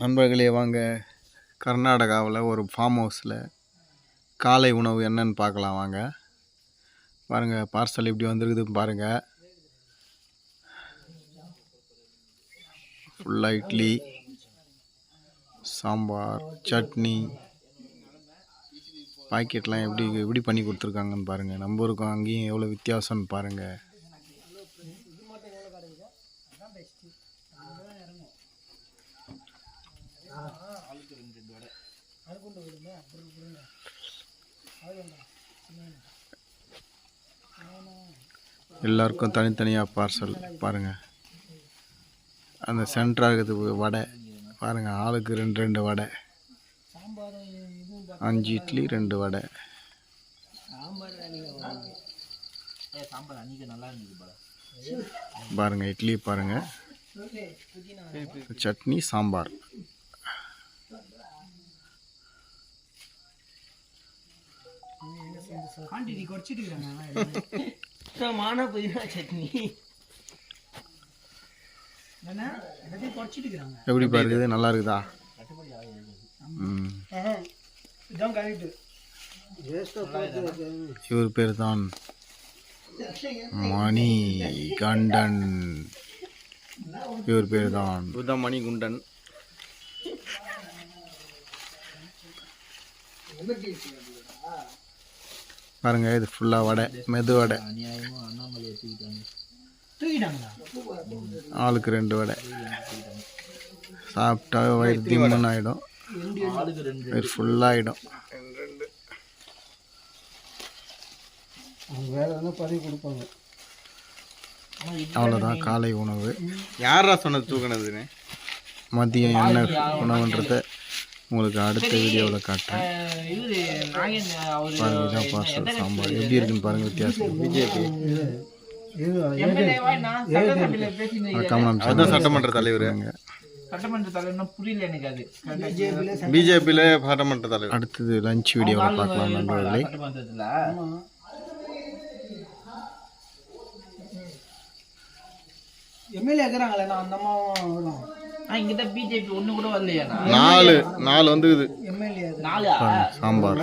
நண்பர்களே வாங்க. கர்நாடகாவில் ஒரு ஃபார்ம் ஹவுஸில் காலை உணவு என்னன்னு பார்க்கலாம் வாங்க. பாருங்கள் பார்சல் எப்படி வந்திருக்குது பாருங்கள் ஃபுல்லாக இட்லி சாம்பார் சட்னி. பாக்கெட்லாம் எப்படி எப்படி பண்ணி கொடுத்துருக்காங்கன்னு பாருங்கள் நம்ம இருக்கோம் அங்கேயும் எவ்வளோ வித்தியாசம்னு பாருங்கள் எல்லாருக்கும் தனித்தனியாக பார்சல் பாருங்கள் அந்த சென்டராக இருக்குது வடை. பாருங்கள் ஆளுக்கு ரெண்டு ரெண்டு வடை. அஞ்சு இட்லி ரெண்டு வடை. பாருங்கள் இட்லி பாருங்கள் சட்னி சாம்பார். குறைச்சிட்டு இருக்கிறாங்க மான புதினா சட்னி. எப்படி பாருக்குது நல்லா இருக்குதா? இவர் பேர் தான் மணி கண்டன். இவர் பேர் தான் இவர் மணி குண்டன். பாருங்க இது ஃபுல்லாக வடை மெது வடை. ஆளுக்கு ரெண்டு வடை. சாப்பிட்டா வயிறு திம்முன்னு ஆகிடும் வயிறு ஃபுல்லாகிடும் அவ்வளோதான் காலை உணவு. யாரா சொன்னது தூக்கினதுன்னு? மதியம் என்ன உணவுன்றத? உங்களுக்கு அடுத்த வீடியோவில் காட்டுறேன். இவரு நாகேன் அவரு பாருங்க இதான் பார்சல் சாம்பார். எப்படி இருக்குன்னு பாருங்க வித்தியாசம். பிஜேபி நம்ம சட்டமன்ற தலைவர். சட்டமன்ற தலைவர்னா புரியல எனக்கு அது. பிஜேபியில் சட்டமன்ற தலைவர். அடுத்தது லஞ்ச் வீடியோவில் பார்க்கலாம் நண்பர்களே. சட்டமன்றத்துல? எம்எல்ஏ இருக்கிறாங்களே நான் அந்த அம்மாவும் வரும் ஆ இங்கதான் பிஜேபி ஒண்ணு கூட வரலையா. நாலு. நாலு வந்துக்குது. எம்எல்ஏ நாலு சாம்பார்.